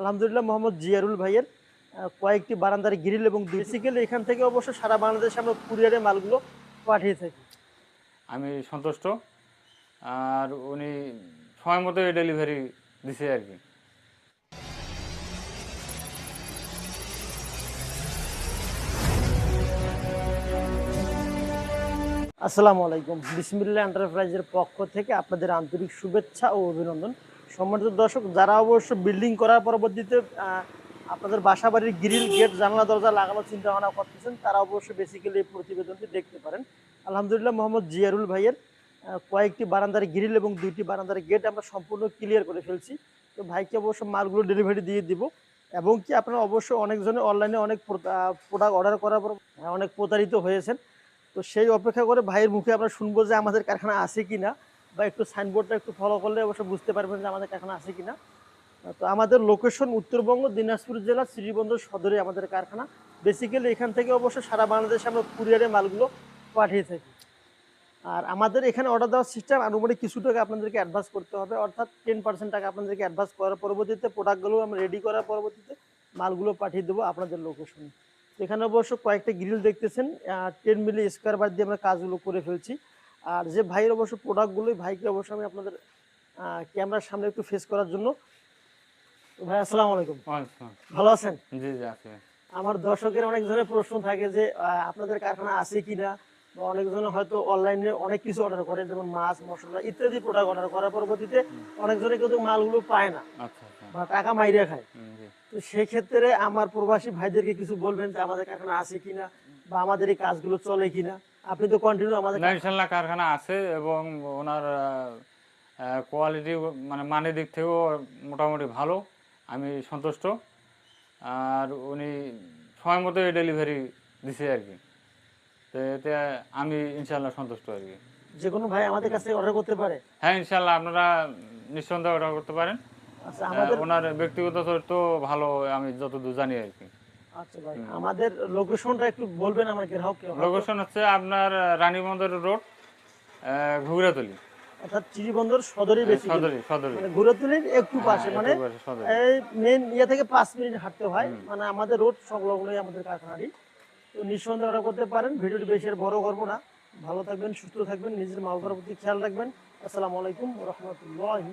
আলহামদুলিল্লাহ মোহাম্মদ জিয়ারুল ভাইয়ের কয়েকটি বারান্দার গ্রিল এবং বেসিক্যালি এখান থেকে অবশ্য সারা বাংলাদেশে আমরা কুরিয়ারে মালগুলো পাঠিয়ে থাকি। আমি সন্তুষ্ট। আর উনি সময় মতো ডেলিভারি দিছে আর কি। আসসালামু আলাইকুম। বিসমিল্লা এন্টারপ্রাইজের পক্ষ থেকে আপনাদের আন্তরিক শুভেচ্ছা ও অভিনন্দন। সম্মানিত দর্শক, যারা অবশ্য বিল্ডিং করার পরবর্তীতে আপনাদের বাসা বাড়ির গ্রিল গেট জানলা, দরজা লাগানোর চিন্তা ভাবনা করতেছেন, তারা অবশ্যই বেসিক্যালি এই প্রতিবেদনটি দেখতে পারেন। আলহামদুলিল্লাহ, মোহাম্মদ জিয়ারুল ভাইয়ের কয়েকটি বারান্দার গ্রিল এবং দুইটি বারান্দার গেট আমরা সম্পূর্ণ ক্লিয়ার করে ফেলছি। তো ভাইকে অবশ্য মালগুলো ডেলিভারি দিয়ে দিব, এবং কি আপনারা অবশ্যই অনেকজনে অনলাইনে অনেক প্রোডাক্ট অর্ডার করার পর অনেক প্রতারিত হয়েছেন। তো সেই অপেক্ষা করে ভাইয়ের মুখে আমরা শুনব যে আমাদের কারখানা আছে কি না বা একটু সাইনবোর্ডটা একটু ফলো করলে অবশ্য বুঝতে পারবেন যে আমাদের কারখানা আছে কি না তো আমাদের লোকেশন উত্তরবঙ্গ, দিনাজপুর জেলা, শ্রীবন্দর সদরে আমাদের কারখানা। বেসিক্যালি এখান থেকে অবশ্য সারা বাংলাদেশে আমরা কুরিয়ারে মালগুলো পাঠিয়ে থাকি। আর আমাদের এখানে অর্ডার দেওয়ার সিস্টেম আনুমানিক কিছু টাকা আপনাদেরকে অ্যাডভান্স করতে হবে। অর্থাৎ টেন পার্সেন্ট টাকা আপনাদেরকে অ্যাডভান্স করার পরবর্তীতে প্রোডাক্টগুলো আমরা রেডি করার পরবর্তীতে মালগুলো পাঠিয়ে দেবো আপনাদের লোকেশনে এখানে অবশ্য কয়েকটা গ্রিল দেখতেছেন টেন মিলি স্কোয়ার বার দিয়ে আমরা কাজগুলো করে ফেলছি। আর যে ভাইয়ের অবশ্য প্রোডাক্টগুলোই ভাইকে অবশ্য আমি আপনাদের ক্যামেরার সামনে একটু ফেস করার জন্য। ভাই আসসালামু আলাইকুম। ভালো আছেন? জি জি আছে। আমার দর্শকের অনেক ধরনের প্রশ্ন থাকে যে আপনাদের কারখানা আছে কিনা? বা অনেকজন হয়তো অনলাইনে অনেক কিছু অর্ডার করে যেমন মাছ মশলা ইত্যাদি প্রোডাক্ট অর্ডার করার পরবর্তীতে অনেকজনে কিন্তু মালগুলো পায় না আচ্ছা আচ্ছা। বা টাকা মাইরে খায়। তো সেক্ষেত্রে আমার প্রবাসী ভাইদেরকে কিছু বলবেন যে আমাদের কারখানা আছে কিনা? বা আমাদের এই কাজগুলো চলে কিনা? আপনি তো কন্টিনিউ আমাদের না ইনশাল্লাহ কারখানা আছে এবং ওনার কোয়ালিটি মানে মানের দিক থেকেও মোটামুটি ভালো আমি সন্তুষ্ট। আর উনি সময় মতো ডেলিভারি দিছে আর কি। তো এতে আমি ইনশাল্লাহ সন্তুষ্ট আর কি। যে কোনো ভাই আমাদের কাছে অর্ডার করতে পারে? হ্যাঁ ইনশাল্লাহ আপনারা নিঃসন্দেহে অর্ডার করতে পারেন। আচ্ছা ওনার ব্যক্তিগত চরিত্র ভালো আমি যতদূর জানি আর কি। আমাদের লোকেশনটা একটু বলবেন আমার গ্রাহককে লোকেশন হচ্ছে আপনার রানীবন্দর রোড ঘুগরাতলি অর্থাৎ চিরিবন্দর সদরে বেশি সদরি সদরি। মানে একটু পাশে মানে। এই মেন ইয়ে থেকে পাঁচ মিনিট হাঁটতে হয়। মানে আমাদের রোড সংলগ্নই আমাদের কারখানাটি। তো নিঃসন্দেহে অর্ডার করতে পারেন। ভিডিওটি বেশি আর বড় করব না। ভালো থাকবেন সুস্থ থাকবেন নিজের মা বাবার প্রতি খেয়াল রাখবেন। আসসালামু আলাইকুম রহমতুল্লাহি